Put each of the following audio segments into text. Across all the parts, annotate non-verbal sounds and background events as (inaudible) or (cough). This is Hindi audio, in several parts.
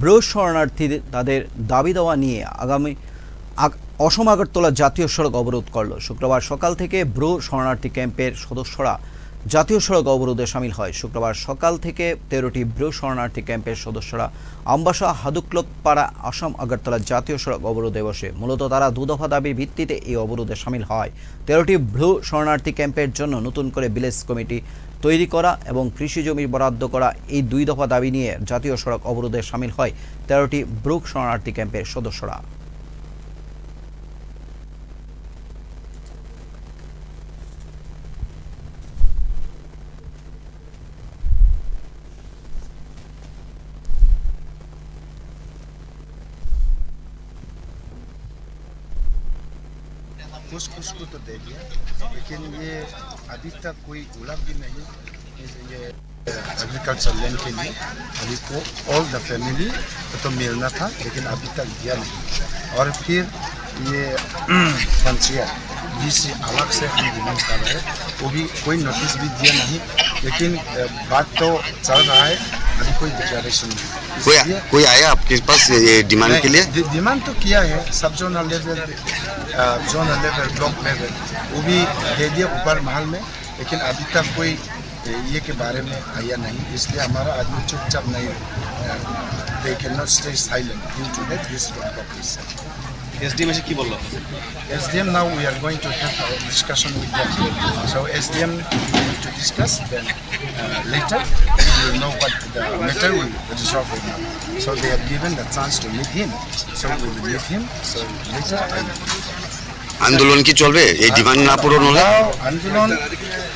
ব্রো শরণার্থীদের তাদের দাবি দেওয়া নিয়ে আগামী আগ- অসম আগরতলা জাতীয় সড়ক অবরোধ করল। শুক্রবার সকাল থেকে ব্রো শরণার্থী ক্যাম্পের সদস্যরা জাতীয় সড়ক অবরোধে সামিল হয়। শুক্রবার সকাল থেকে তেরোটি ব্রো শরণার্থী ক্যাম্পের সদস্যরা আম্বাসা হাদুকলকপাড়া আসাম, আগরতলা জাতীয় সড়ক অবরোধে বসে। মূলত তারা দুদফা দাবির ভিত্তিতে এই অবরোধে সামিল হয়। তেরোটি ব্রু শরণার্থী ক্যাম্পের জন্য নতুন করে ভিলেজ কমিটি তৈরি করা এবং কৃষি জমি বরাদ্দ করা এই দুই দফা দাবি নিয়ে জাতীয় সড়ক অবরোধে সামিল হয় তেরোটি ব্রুক শরণার্থী ক্যাম্পের সদস্যরা। कुछ कुछ को तो दे दिया, लेकिन ये अभी तक कोई गुलाब भी नहीं ये एग्रीकल्चर लैंड के लिए। अभी को ऑल द फैमिली तो मिलना था, लेकिन अभी तक दिया नहीं। और फिर ये (clears throat) पंचायत जिससे अलग से हम डिमांड कर रहे हैं, वो भी कोई नोटिस भी दिया नहीं। लेकिन बात तो चल रहा है। अभी कोई डिक्लेरेशन नहीं। कोई आ, कोई आया आपके पास ये डिमांड के लिए? डि- डिमांड तो किया है। सब zonal level zonal level block level वो भी दे दिया ऊपर महल में लेकिन अभी तक कोई ये के बारे में आया नहीं इसलिए हमारा आदमी चुपचाप नहीं दे can not stay silent due to that this properties SDM এসে কি বললো SDM now we are going to have a discussion with them. So SDM we need to discuss then uh, later we will know what the matter will resolve with them. So they have given the chance to meet him. So we will meet him. So later I আন্দোলন কি চলবে এই ডিমান্ড না পূরণ হলে আমরাও আন্দোলন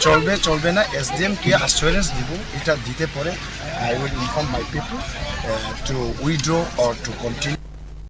চলবে চলবে না এস ডি এম কে অ্যাসুরেন্স দিব। এটা দিতে পরে। I will inform my people to withdraw or to continue